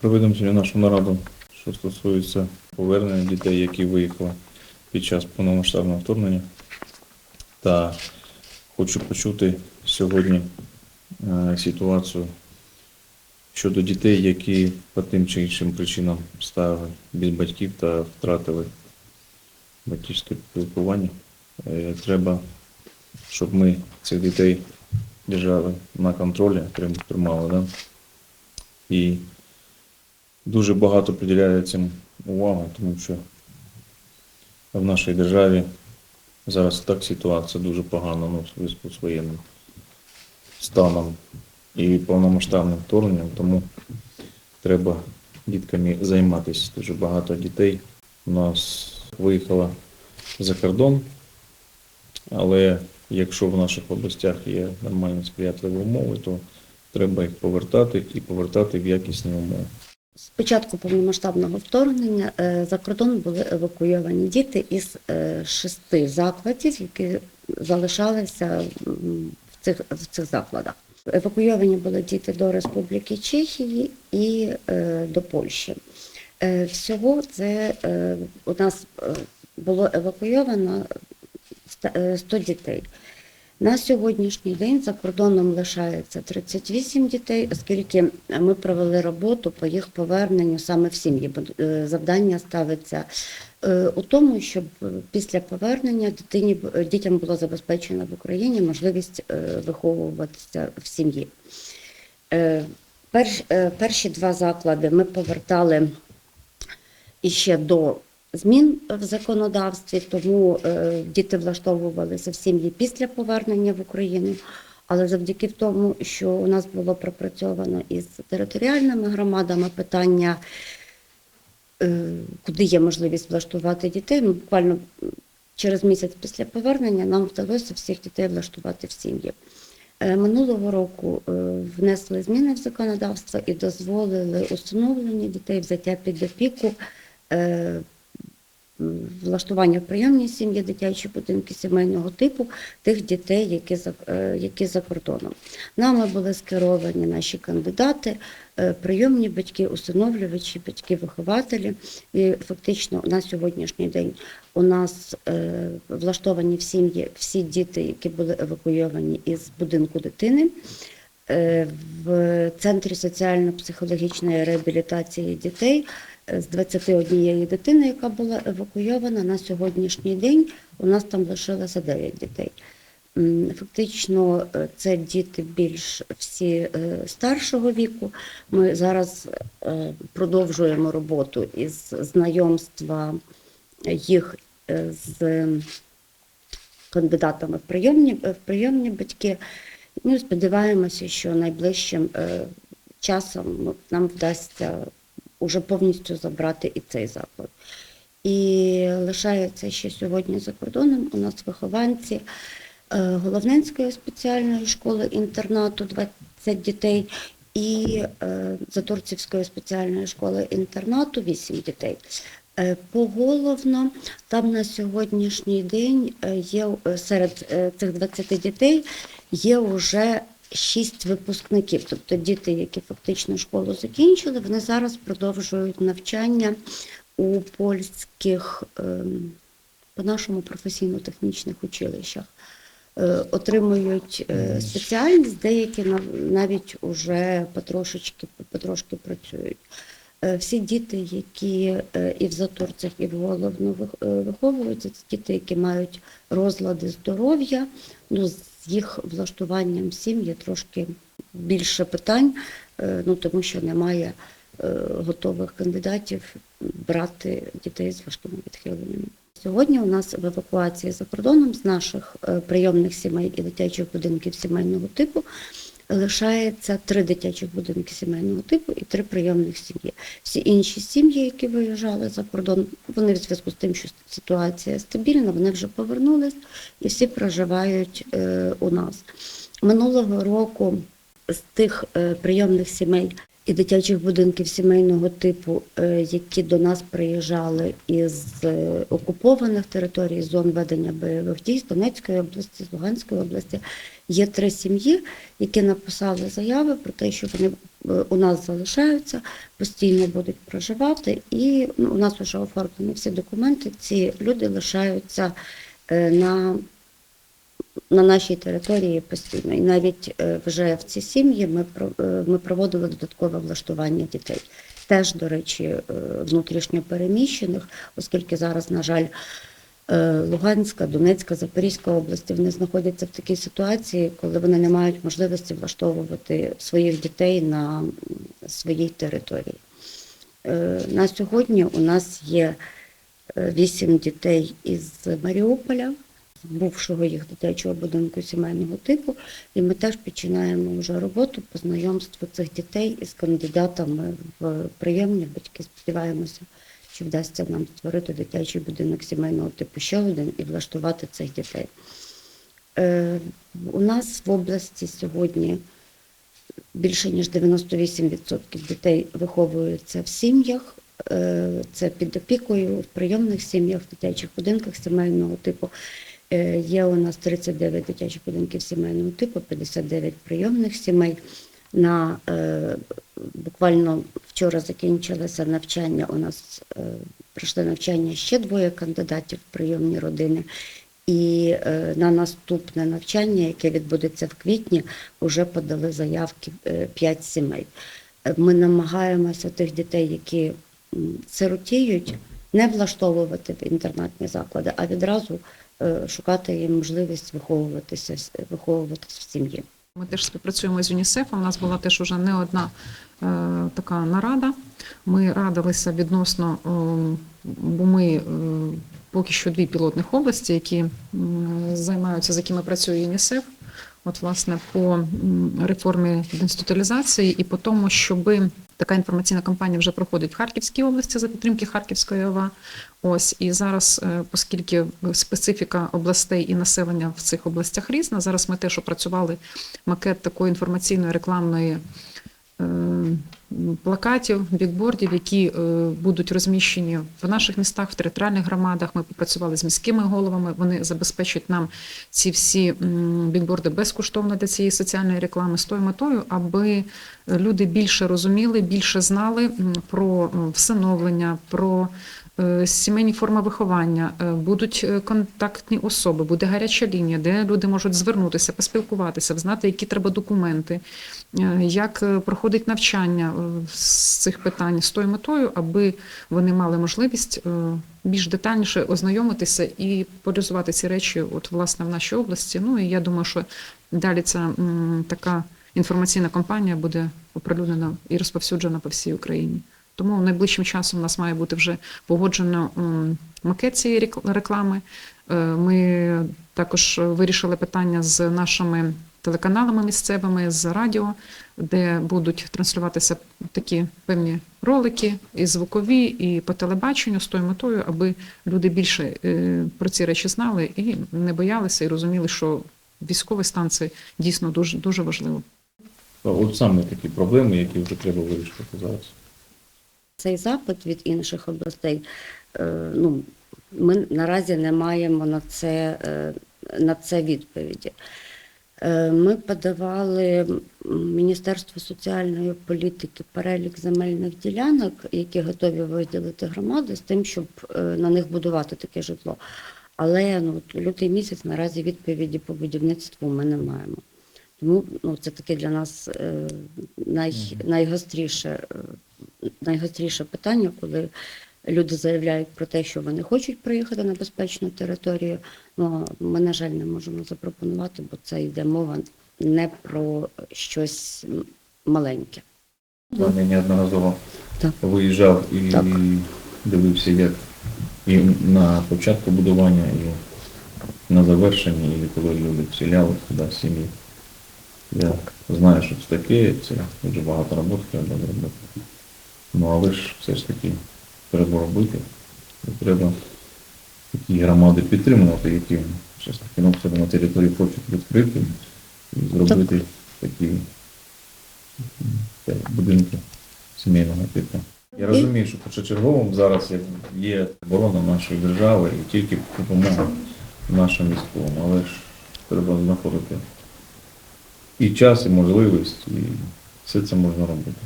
Проведемо сьогодні нашу нараду, що стосується повернення дітей, які виїхали під час повномасштабного вторгнення. Та хочу почути сьогодні е, ситуацію щодо дітей, які по тим чи іншим причинам стали без батьків та втратили батьківське спілкування. Е, Треба, щоб ми цих дітей держали на контролі, тримали, да? і дуже багато приділяє цим уваги, тому що в нашій державі зараз так ситуація дуже погана, ну, в зв'язку з воєнним станом і повномасштабним вторгненням, тому треба дітками займатися. Дуже багато дітей у нас виїхало за кордон, але якщо в наших областях є нормальні сприятливі умови, то треба їх повертати і повертати в якісні умови. З початку повномасштабного вторгнення е, за кордон були евакуйовані діти із е, шести закладів, які залишалися в цих, в цих закладах. Евакуйовані були діти до Республіки Чехії і е, до Польщі. Всього це у нас було евакуйовано е, 100 дітей. На сьогоднішній день за кордоном лишається 38 дітей, оскільки ми провели роботу по їх поверненню саме в сім'ї. Бо, е, Завдання ставиться е, у тому, щоб е, після повернення дитині дітям було забезпечено в Україні можливість виховуватися в сім'ї. Перш- Перші два заклади ми повертали іще до змін в законодавстві, тому е, діти влаштовувалися в сім'ї після повернення в Україну. Але завдяки тому, що у нас було пропрацьовано із територіальними громадами питання, е, куди є можливість влаштувати дітей, ми буквально через місяць після повернення нам вдалося всіх дітей влаштувати в сім'ї. Е, Минулого року внесли зміни в законодавство і дозволили усиновлення дітей взяття під опіку, влаштування в прийомній сім'ї, дитячі будинки сімейного типу тих дітей, які за, е, які за кордоном. Нами були скеровані наші кандидати, е, прийомні батьки, усиновлювачі, батьки-вихователі. І фактично на сьогоднішній день у нас е, влаштовані в сім'ї всі діти, які були евакуйовані із будинку дитини. В центрі соціально-психологічної реабілітації дітей з 21 дитини, яка була евакуйована на сьогоднішній день, у нас там лишилося 9 дітей. Фактично, е, це діти більш всі е, старшого віку. Ми зараз е, продовжуємо роботу із знайомства їх з кандидатами в прийомні, в прийомні батьки. Ми сподіваємося, що найближчим часом ну, нам вдасться уже повністю забрати і цей заклад. І лишається ще сьогодні за кордоном у нас вихованці е, Головненської спеціальної школи інтернату 20 дітей і е, Затурцівської спеціальної школи інтернату 8 дітей. Е, Поголовно там на сьогоднішній день є серед цих 20 дітей є вже 6 випускників, тобто діти, які фактично школу закінчили, вони зараз продовжують навчання у польських ем, по-нашому професійно-технічних училищах. Е, Отримують е, спеціальність, деякі нав- навіть уже потрошечки, потрошки працюють. Е, Всі діти, які і в Затурцях, і в е, виховуються, це діти, які мають розлади здоров'я. Ну, їх влаштуванням в сім'ї трошки більше питань, е, ну тому що немає е, готових кандидатів брати дітей з важкими відхиленнями. Сьогодні у нас в евакуації за кордоном з наших е, прийомних сімей і дитячих будинків сімейного типу лишається три дитячі будинки сімейного типу і три прийомних сім'ї. Всі інші сім'ї, які виїжджали за кордон, вони в зв'язку з тим, що ситуація стабільна, вони вже повернулись і всі проживають е, у нас. Минулого року з тих е, прийомних сімей, і дитячих будинків сімейного типу, е, які до нас приїжджали із е, окупованих територій, зон ведення бойових дій з Донецької області, з Луганської області. Є три сім'ї, які написали заяви про те, що вони е, у нас залишаються, постійно будуть проживати, і ну, у нас вже оформлені всі документи. Ці люди лишаються на на нашій території постійно. І навіть е, вже в ці сім'ї ми, е, ми проводили додаткове влаштування дітей. Теж, до речі, е, внутрішньо переміщених, оскільки зараз, на жаль, Луганська, Донецька, Запорізька області вони знаходяться в такій ситуації, коли вони не мають можливості влаштовувати своїх дітей на своїй території. На сьогодні у нас є вісім дітей із Маріуполя, бувшого їх дитячого будинку сімейного типу, і ми теж починаємо вже роботу по знайомству цих дітей із кандидатами в приємні батьки. Сподіваємося, що вдасться нам створити дитячий будинок сімейного типу ще один і влаштувати цих дітей. Е, У нас в області сьогодні більше ніж 98% дітей виховуються в сім'ях. Е, Це під опікою, в прийомних сім'ях, в дитячих будинках сімейного типу. Е, Є у нас 39 дитячих будинків сімейного типу, 59 прийомних сімей. На е, буквально вчора закінчилося навчання. У нас е, пройшли навчання ще двоє кандидатів в прийомні родини. І на наступне навчання, яке відбудеться в квітні, вже подали заявки 5 сімей. Ми намагаємося тих дітей, які сиротіють, не влаштовувати в інтернатні заклади, а відразу шукати їм можливість виховуватися, виховуватися в сім'ї. Ми теж співпрацюємо з ЮНІСЕФом. У нас була теж уже не одна е, така нарада. Ми радилися відносно, е, бо ми е, поки що дві пілотних області, які м, займаються, з якими працює ЮНІСЕФ. От, власне, по реформі інституалізації і по тому, щоб така інформаційна кампанія вже проходить в Харківській області за підтримки Харківської ОВА. Ось і зараз, е, оскільки специфіка областей і населення в цих областях різна, зараз ми теж опрацювали макет такої інформаційної рекламної е, плакатів, бікбордів, які е, будуть розміщені в наших містах, в територіальних громадах. Ми попрацювали з міськими головами. Вони забезпечать нам ці всі бікборди безкоштовно для цієї соціальної реклами з тою метою, аби люди більше розуміли, більше знали про всиновлення, про е, сімейні форми виховання, е, будуть е, контактні особи, буде гаряча лінія, де люди можуть звернутися, поспілкуватися, знати, які треба документи, як проходить навчання з цих питань з тою метою, аби вони мали можливість більш детальніше ознайомитися і полізувати ці речі, от власне в нашій області. Ну і я думаю, що далі ця така інформаційна кампанія буде оприлюднена і розповсюджена по всій Україні. Тому найближчим часом у нас має бути вже погоджено макет цієї рек- реклами. Е, Ми також вирішили питання з нашими телеканалами місцевими, з радіо, де будуть транслюватися такі певні ролики, і звукові, і по телебаченню з тою метою, аби люди більше е, про ці речі знали і не боялися, і розуміли, що військовий стан це дійсно дуже дуже важливо. От саме такі проблеми, які вже треба вирішити зараз. Цей запит від інших областей, е, ну, ми наразі не маємо на це, е, на це відповіді. Е, Ми подавали Міністерству соціальної політики перелік земельних ділянок, які готові виділити громади з тим, щоб на них будувати таке житло. Але ну, лютий місяць наразі відповіді по будівництву ми не маємо. Тому ну, це таке для нас е, най, найгостріше, е, найгостріше питання, коли люди заявляють про те, що вони хочуть приїхати на безпечну територію. Ну, ми, на жаль, не можемо запропонувати, бо це йде мова не про щось маленьке. Я неодноразово Так. виїжджав і Так. дивився, як і на початку будування, і на завершенні, і коли люди вселяли туди сім'ї. Я знаю, що це таке, це дуже багато роботи треба зробити. Ну але ж все ж таки треба робити. І треба такі громади підтримувати, які все ж таки ну, себе на території хочуть відкрити і зробити такі будинки сімейного типу. Я розумію, що першочерговим зараз є оборона нашої держави і тільки допомога нашим військовим, але ж треба знаходити і час, і можливість, і все це можна робити.